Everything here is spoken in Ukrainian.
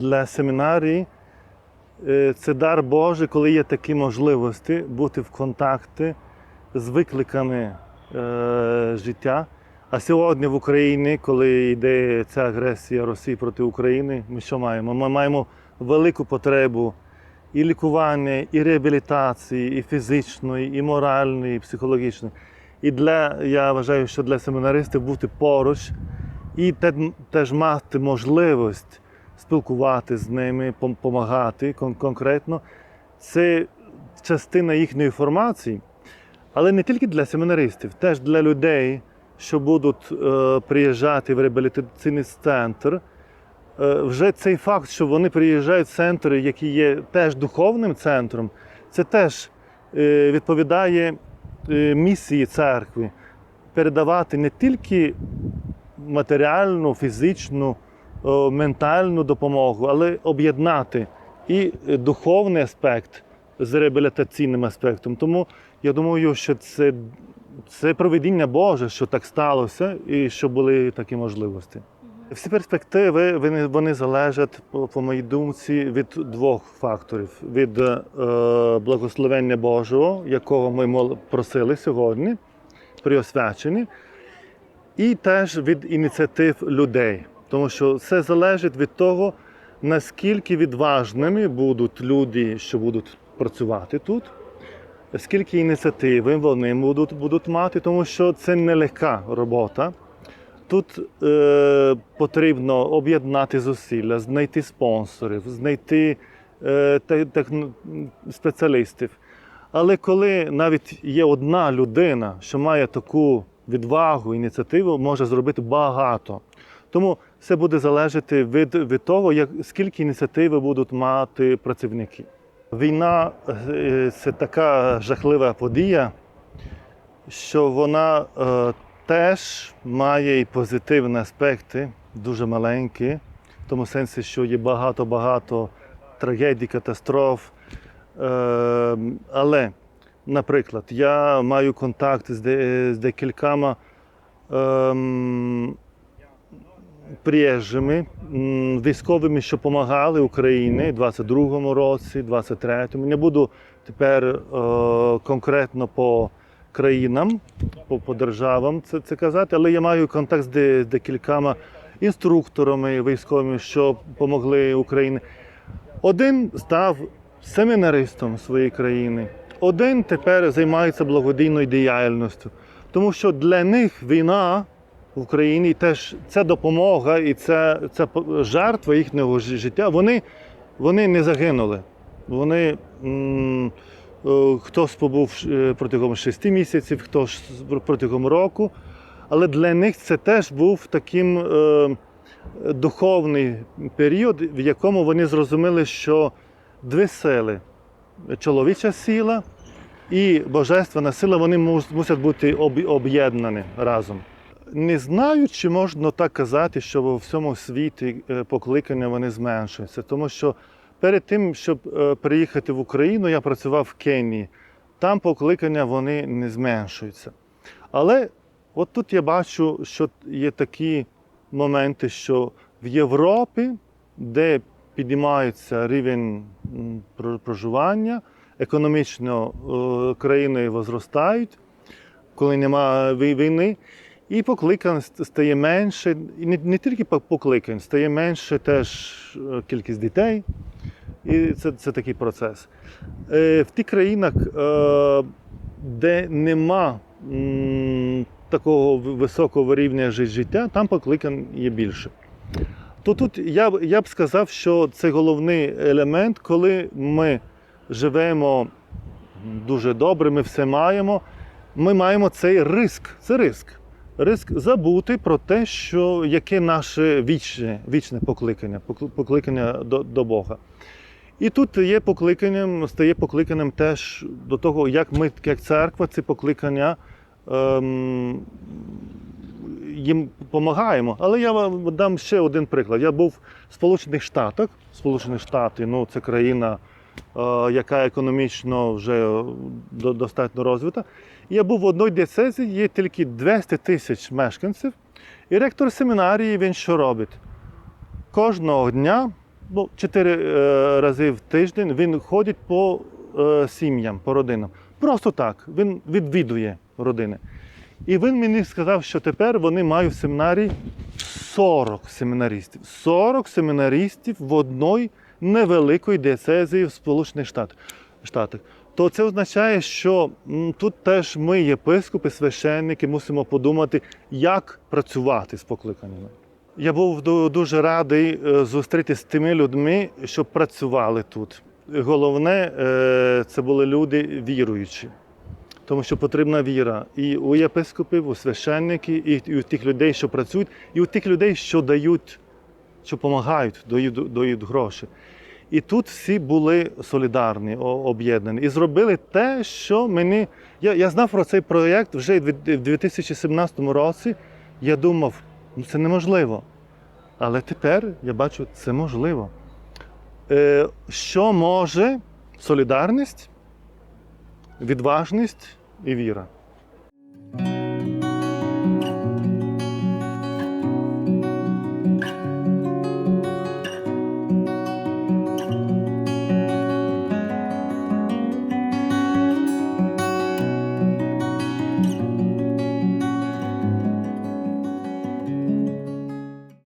для семінарії е, це дар Божий, коли є такі можливості бути в контакті з викликами е, життя. А сьогодні в Україні, коли йде ця агресія Росії проти України, ми що маємо? Ми маємо велику потребу і лікування, і реабілітації, і фізичної, і моральної, і психологічної. І для, я вважаю, що для семінаристів бути поруч і теж мати можливість спілкувати з ними, допомагати конкретно, це частина їхньої формації. Але не тільки для семінаристів, теж для людей, що будуть е, приїжджати в реабілітаційний центр. Е, вже цей факт, що вони приїжджають в центр, який є теж духовним центром, це теж е, відповідає е, місії церкви передавати не тільки матеріальну, фізичну, ментальну допомогу, але об'єднати і е, духовний аспект з реабілітаційним аспектом. Тому я думаю, що це, це проведіння Боже, що так сталося, і що були такі можливості. Всі перспективи вони, вони залежать, по, по моїй думці, від двох факторів: від е, благословення Божого, якого ми просили сьогодні при освяченні, і теж від ініціатив людей. Тому що це залежить від того, наскільки відважними будуть люди, що будуть працювати тут, скільки ініціативи вони будуть, будуть мати, тому що це нелегка робота. Тут е, потрібно об'єднати зусилля, знайти спонсорів, знайти е, те- техно- спеціалістів. Але коли навіть є одна людина, що має таку відвагу, ініціативу, може зробити багато. Тому все буде залежати від, від того, як, скільки ініціативи будуть мати працівники. Війна е, це така жахлива подія, що вона е, теж має і позитивні аспекти, дуже маленькі, в тому сенсі, що є багато-багато трагедій, катастроф. Е, але, наприклад, я маю контакт з, де, з декількома ем, приїжджими військовими, що допомагали Україні у 22-му році, 23-му. Не буду тепер е, конкретно по країнам, по, по державам це, це казати, але я маю контакт з декількома інструкторами військовими, що допомогли Україні. Один став семінаристом своєї країни, один тепер займається благодійною діяльністю. Тому що для них війна в Україні теж ця допомога і ця, ця жертва їхнього життя, вони, вони не загинули. Вони е, хтось побув е, протягом шести місяців, хтось протягом року. Але для них це теж був таким е, духовний період, в якому вони зрозуміли, що дві сили чоловіча сила і божественна сила вони мусять бути об'єднані разом. Не знаю, чи можна так казати, що в всьому світі е, покликання вони зменшуються, тому що перед тим, щоб е, приїхати в Україну, я працював в Кенії. Там покликання вони не зменшуються. Але от тут я бачу, що є такі моменти, що в Європі, де піднімається рівень проживання, економічно е, країни возростають, коли немає війни, і покликань стає менше, і не, не тільки покликань, стає менше теж е, кількість дітей. І це, це такий процес. Е, в тих країнах, е, де нема м, такого високого рівня життя, там покликань є більше. То тут я, я б сказав, що це головний елемент, коли ми живемо дуже добре, ми все маємо. Ми маємо цей риск. Це риск. Риск забути про те, що яке наше вічне, вічне покликання, покл- покликання до, до Бога. І тут є покликанням, стає покликанням теж до того, як ми, як церква, ці покликання ем, їм допомагаємо. Але я вам дам ще один приклад. Я був в Сполучених Штатах. Сполучені Штати ну, це країна, яка економічно вже е, достатньо розвита. Я був в одній дієцезі, є тільки 200 тисяч мешканців, і ректор семінарії він що робить? Кожного дня бо чотири е, рази в тиждень він ходить по е, сім'ям, по родинам. Просто так. Він відвідує родини. І він мені сказав, що тепер вони мають в семінарі 40 семінаристів. 40 семінаристів в одній невеликої дієцезії в Сполучених Штатах. То це означає, що тут теж ми, єпископи, священники, мусимо подумати, як працювати з покликаннями. Я був ду- дуже радий е, зустрітися з тими людьми, що працювали тут. Головне, е, це були люди віруючі, тому що потрібна віра і у єпископів, у священників, і у тих людей, що працюють, і у тих людей, що дають, що допомагають, дають, дають гроші. І тут всі були солідарні, об'єднані і зробили те, що мені. Я, я знав про цей проєкт вже в в 2017 році. Я думав, ну це неможливо. Але тепер я бачу, це можливо. Е, що може солідарність, відважність і віра?